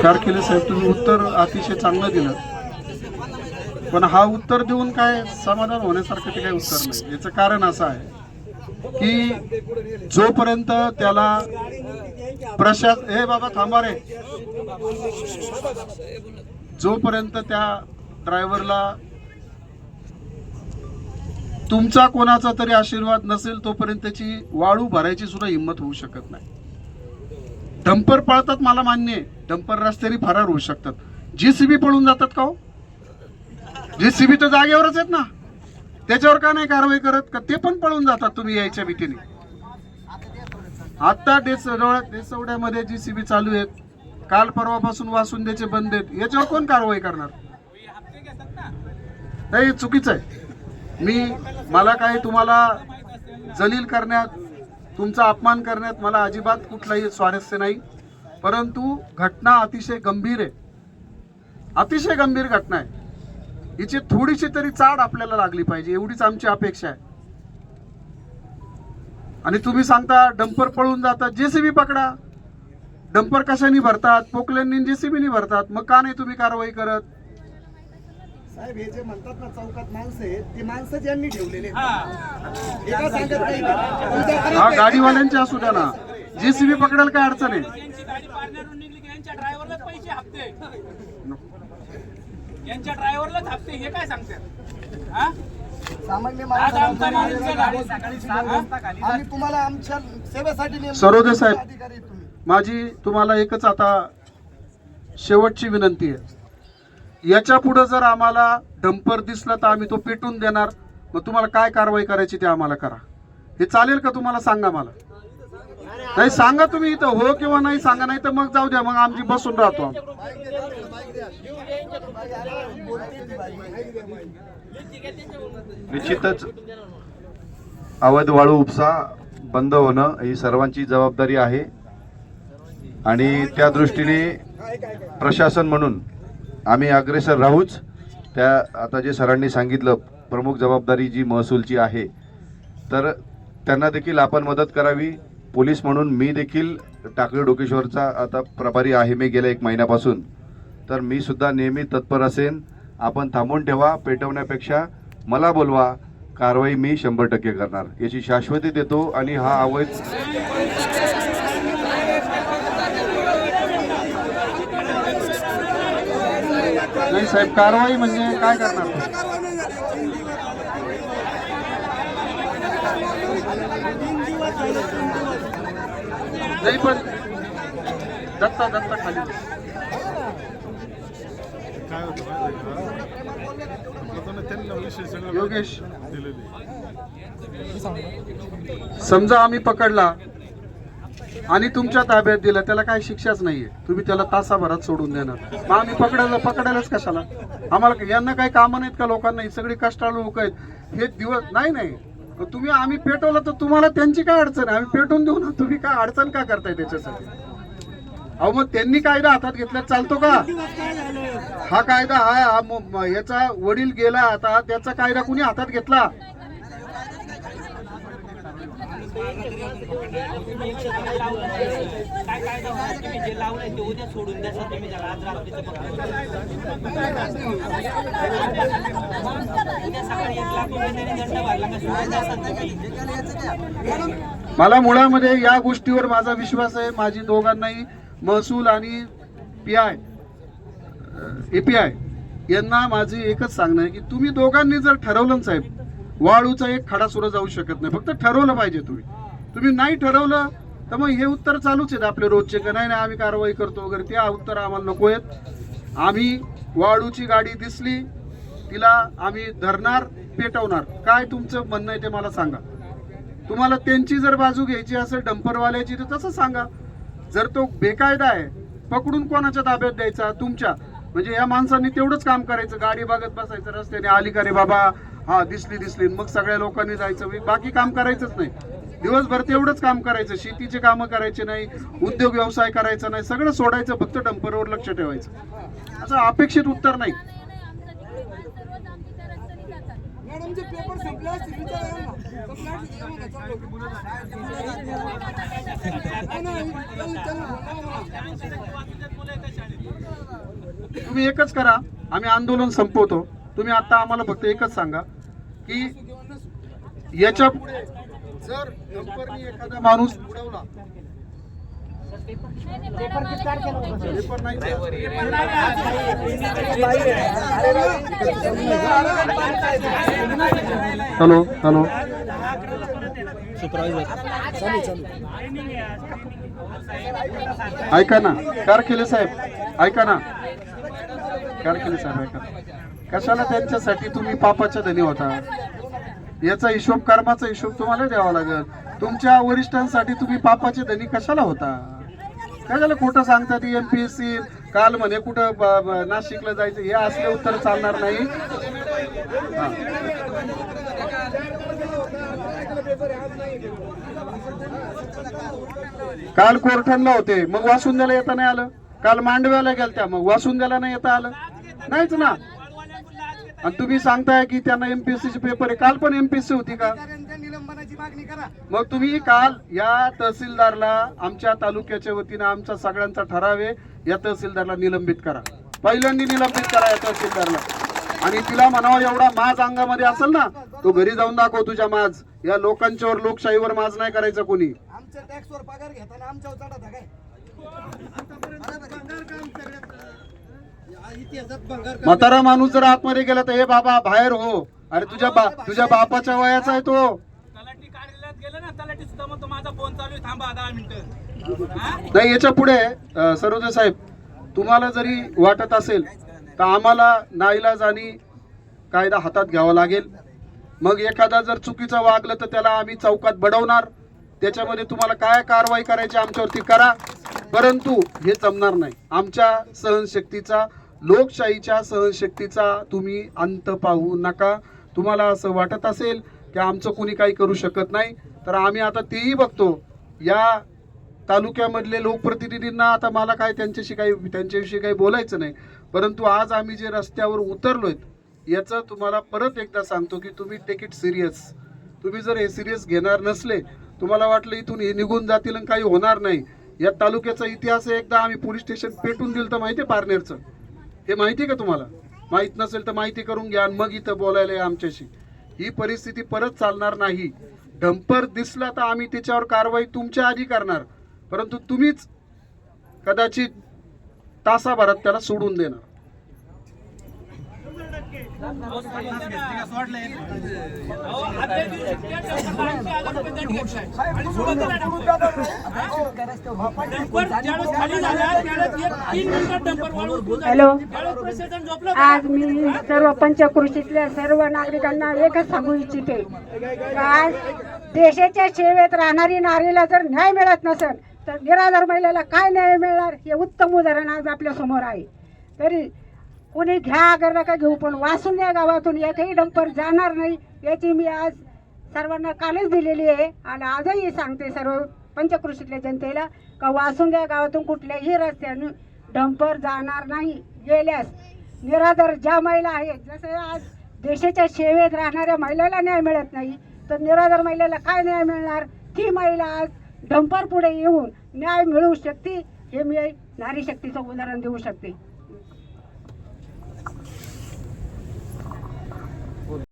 कारकेले साहेब तुम्ही उत्तर अतिशय चांगलं दिलं. पण हा उत्तर देऊन काय समाधान होण्यासारखं ते काही उत्तर नाही. याचं कारण असं आहे की जोपर्यंत त्याला प्रशास हे बाबा थांबा रे. जोपर्यंत त्या ड्रायव्हरला तुमचा कोणाचा तरी आशीर्वाद नसेल तोपर्यंत त्याची वाळू भरायची सुद्धा हिंमत होऊ शकत नाही. डंपर पळतात मला मान्य आहे. डंपर रस्त्याने फरार होऊ शकतात. जीसीबी पळून जातात का हो? जीसीबी तर जागेवरच आहेत ना. त्याच्यावर का नाही कारवाई करत? का ते पण पळून जातात तुम्ही यायच्या भीतीने? आता डेसवड्या डेसवड्यामध्ये जीसीबी चालू आहेत. काल परवापासून वासुंदेचे बंद आहेत. याच्यावर कोण कारवाई करणार? नाही चुकीचं आहे. मी मला काही तुम्हाला जलील करण्यात तुमचा अपमान करण्यात मला अजिबात कुठलाही स्वारस्य नाही. परंतु घटना अतिशय गंभीर आहे. अतिशय गंभीर घटना आहे. हिची थोडीशी तरी चाड आपल्याला लागली पाहिजे एवढीच आमची अपेक्षा आहे. आणि तुम्ही सांगता डंपर पळून जातात जेसीबी पकडा. डंपर कशाने भरतात पोकल्यांनी जेसीबीनी भरतात मग का नाही तुम्ही कारवाई करत? साहेब हे जे म्हणतात ना चौकात माणसं आहेत ती माणसं ज्यांनी ठेवलेले. एका सांगत नाही. हा गाडीवाल्यांची असू द्या ना. जेसीबी पकडायला काय अडचण आहे? यांची गाडी पार्टनरून निघली की यांच्या ड्रायव्हरलाच पैसे हप्ते. यांच्या ड्रायव्हरलाच हप्ते हे काय सांगतात? हा? सामान्य आज आमचा माणूस माणसाला गाडी सकाळी सात वाजता खाली आम्ही तुम्हाला आमच्या सेवेसाठी नेमले. सरोदे साहेब. अधिकारी आहेत तुम्ही. माझी तुम्हाला एकच आता शेवटची विनंती आहे. याच्या पुढं जर आम्हाला डंपर दिसला तर आम्ही तो पेटून देणार. मग तुम्हाला काय कारवाई करायची ते आम्हाला करा. हे चालेल का तुम्हाला? सांगा मला. नाही सांगा तुम्ही इथं. हो किंवा नाही सांगा. नाही तर मग जाऊ द्या. मग आमची बसून राहतो निश्चितच अवैध वाळू उपसा बंद होणं ही सर्वांची जबाबदारी आहे. आणि त्या दृष्टीने प्रशासन म्हणून आम्ही अग्रेसर राहूच. त्या आता जे सरांनी सांगितलं प्रमुख जबाबदारी जी महसूलची आहे तर त्यांना देखील आपण मदत करावी. पोलीस म्हणून मी देखील टाकळी डोकेश्वरचा आता प्रभारी आहे. मी गेल्या एक महिन्यापासून. तर मी सुद्धा नेहमी तत्पर असेन. आपण थांबून ठेवा पेटवण्यापेक्षा मला बोलवा. कारवाई मी शंभर टक्के करणार. याची शाश्वती देतो आणि हा अवैध नाही साहेब कारवाई म्हणजे काय करणार नाही पण दत्ता दत्ता खाली. योगेश. समजा आम्ही पकडला आणि तुमच्या ताब्यात दिलं त्याला काही शिक्षाच नाहीये. तुम्ही त्याला तासाभरात सोडून देणार. मग आम्ही पकडायला पकडायलाच कशाला? आम्हाला यांना काही कामं नाहीत का लोकांना? ही सगळी कष्टाळू लोक आहेत. हे दिवस नाही नाही. तुम्ही आम्ही पेटवलं तर तुम्हाला त्यांची काय अडचण आहे? आम्ही पेटवून देऊ ना. तुम्ही काय अडचण का करताय त्याच्यासाठी? अहो मग त्यांनी कायदा हातात घेतला चालतो का? हा कायदा हा याचा वडील गेला आता त्याचा कायदा कुणी हातात घेतला? काय तुम्ही जे लावलंय ते उद्या सोडून द्या सर तुम्ही त्याला आज रात्रीचं उद्या सकाळी एक लाख रुपये दंड भरला का सोडून द्या सर मला मुळामध्ये या गोष्टीवर माझा विश्वास आहे. माझी दोघांनाही महसूल आणि पी आय एपीआय यांना माझी एकच सांगणं आहे की तुम्ही दोघांनी जर ठरवलं ना साहेब वाळूचा एक खडा सुद्धा जाऊ शकत नाही. फक्त ठरवलं पाहिजे तुम्ही. तुम्ही नाही ठरवलं तर मग हे उत्तर चालूच आहेत आपले रोजचे का? नाही नाही आम्ही कारवाई करतो वगैरे. त्या उत्तर आम्हाला नको आहेत. आम्ही वाळूची गाडी दिसली तिला आम्ही धरणार पेटवणार. काय तुमचं म्हणणं आहे ते मला सांगा. तुम्हाला त्यांची जर बाजू घ्यायची असेल डंपरवाल्याची तर तसं सांगा. जर तो बेकायदा आहे पकडून कोणाच्या ताब्यात द्यायचा? तुमच्या. म्हणजे या माणसांनी तेवढंच काम करायचं. गाडी बघत बसायचं रस्त्याने. आली का रे बाबा? हा दिसली दिसली. मग सगळ्या लोकांनी जायचं. बाकी काम करायचंच नाही. दिवसभर तेवढंच काम करायचं. शेतीचे कामं करायचे नाही उद्योग व्यवसाय करायचा नाही. सगळं सोडायचं फक्त डंपरवर लक्ष ठेवायचं. असं अपेक्षित उत्तर नाही. तुम्ही एकच करा. आम्ही आंदोलन संपवतो. तुम्ही आता आम्हाला फक्त एकच सांगा की याच्यापुढे जर डंपरनी एखादा माणूस उडवला हॅलो हॅलो. ऐका ना कारकेले साहेब ऐका ना. कारकेले साहेब कशाला त्यांच्यासाठी तुम्ही पापाच्या धनी होता? याचा हिशोब कर्माचा हिशोब तुम्हाला द्यावा लागेल. तुमच्या वरिष्ठांसाठी तुम्ही पापाचे धनी कशाला होता? कशाला खोटं सांगतात एमपीएससी काल म्हणे कुठं नाशिकला जायचं हे असले उत्तर चालणार नाही. काल कोरठणला होते मग वासुंद्याला येता नाही आलं. काल मांडव्याला गेलत्या मग वासुंद्याला नाही येता आलं. नाहीच ना. आणि तुम्ही सांगताय की त्यांना एमपीएससी चे पेपर आहे. काल पण एमपीएससी होती का निलंबनाची मागणी करा मग तुम्ही काल या तहसीलदारला आमच्या तालुक्याच्या वतीनं आमचा सगळ्यांचा ठराव आहे या तहसीलदारला निलंबित करा. पहिल्यांदा निलंबित करा या तहसीलदारला. आणि तिला म्हणावं एवढा माज अंगामध्ये असेल ना तो घरी जाऊन दाखव तुझ्या माज. या लोकांच्यावर लोकशाहीवर माज नाही करायचा कोणी. आमच्या टॅक्सवर पगार घेताना आमच्यावर चढा काय म्हातारा माणूस जर आतमध्ये गेला तर हे बाबा बाहेर हो. अरे तुझ्या बा तुझ्या बापाच्या वयाचा आहे तो. तलाठी कार्यालयात गेलं ना तलाठी सुद्धा म्हणतो माझा फोन चालू आहे थांबा दहा मिनिटं. हा? नाही याच्यापुढे अ, सरोदे साहेब तुम्हाला जरी वाटत असेल तर आम्हाला नाईलाज आणि कायदा हातात घ्यावा लागेल. मग एखादा जर चुकीचं वागलं तर त्याला आम्ही चौकात बडवणार. त्याच्यामध्ये तुम्हाला काय कारवाई करायची आमच्यावरती करा. परंतु हे जमणार नाही. आमच्या सहनशक्तीचा लोकशाहीच्या सहनशक्तीचा तुम्ही अंत पाहू नका. तुम्हाला असं वाटत असेल की आमचं कोणी काही करू शकत नाही तर आम्ही आता तेही बघतो. या तालुक्यामधले लोकप्रतिनिधींना आता मला काय त्यांच्याशी काही त्यांच्याविषयी काही बोलायचं नाही. परंतु आज आम्ही जे रस्त्यावर उतरलोय याचं तुम्हाला परत एकदा सांगतो की तुम्ही टेक इट सिरियस तुम्ही जर हे सिरियस घेणार नसले तुम्हाला वाटलं इथून हे निघून जातील आणि काही होणार नाही. या तालुक्याचा इतिहास एकदा आम्ही पोलीस स्टेशन पेटून दिलं तर माहिती आहे पारनेरचं? हे माहिती आहे का तुम्हाला? माहीत नसेल तर माहिती करून घ्या मग इथं बोलायला या आमच्याशी. ही परिस्थिती परत चालणार नाही. डंपर दिसला तर आम्ही त्याच्यावर कारवाई तुमच्या आधी करणार. परंतु तुम्हीच कदाचित तासाभरात त्याला सोडून देणार. हॅलो. आज मी सर्व पंचकृषीतल्या सर्व नागरिकांना एकच सांगू इच्छिते. आज देशाच्या सेवेत राहणारी नारीला जर न्याय मिळत नसेल तर निराधार महिलेला काय न्याय मिळणार हे उत्तम उदाहरण आज आपल्यासमोर आहे. तरी कोणी घ्या अगर नका घेऊ पण वासून या गावातून एकही डंपर जाणार नाही. याची मी आज सर्वांना कालच दिलेली आहे आणि आजही सांगते सर्व पंचकृषीतल्या जनतेला का वासुंद्या गावातून कुठल्याही रस्त्याने डंपर जाणार नाही. गेल्यास निराधार ज्या महिला आहेत जसं आज देशाच्या सेवेत राहणाऱ्या महिलेला न्याय मिळत नाही तर निराधार महिलेला काय न्याय मिळणार? ती महिला आज डंपर पुढे येऊन न्याय मिळवू शकते हे मी नारी शक्तीचं उदाहरण देऊ शकते.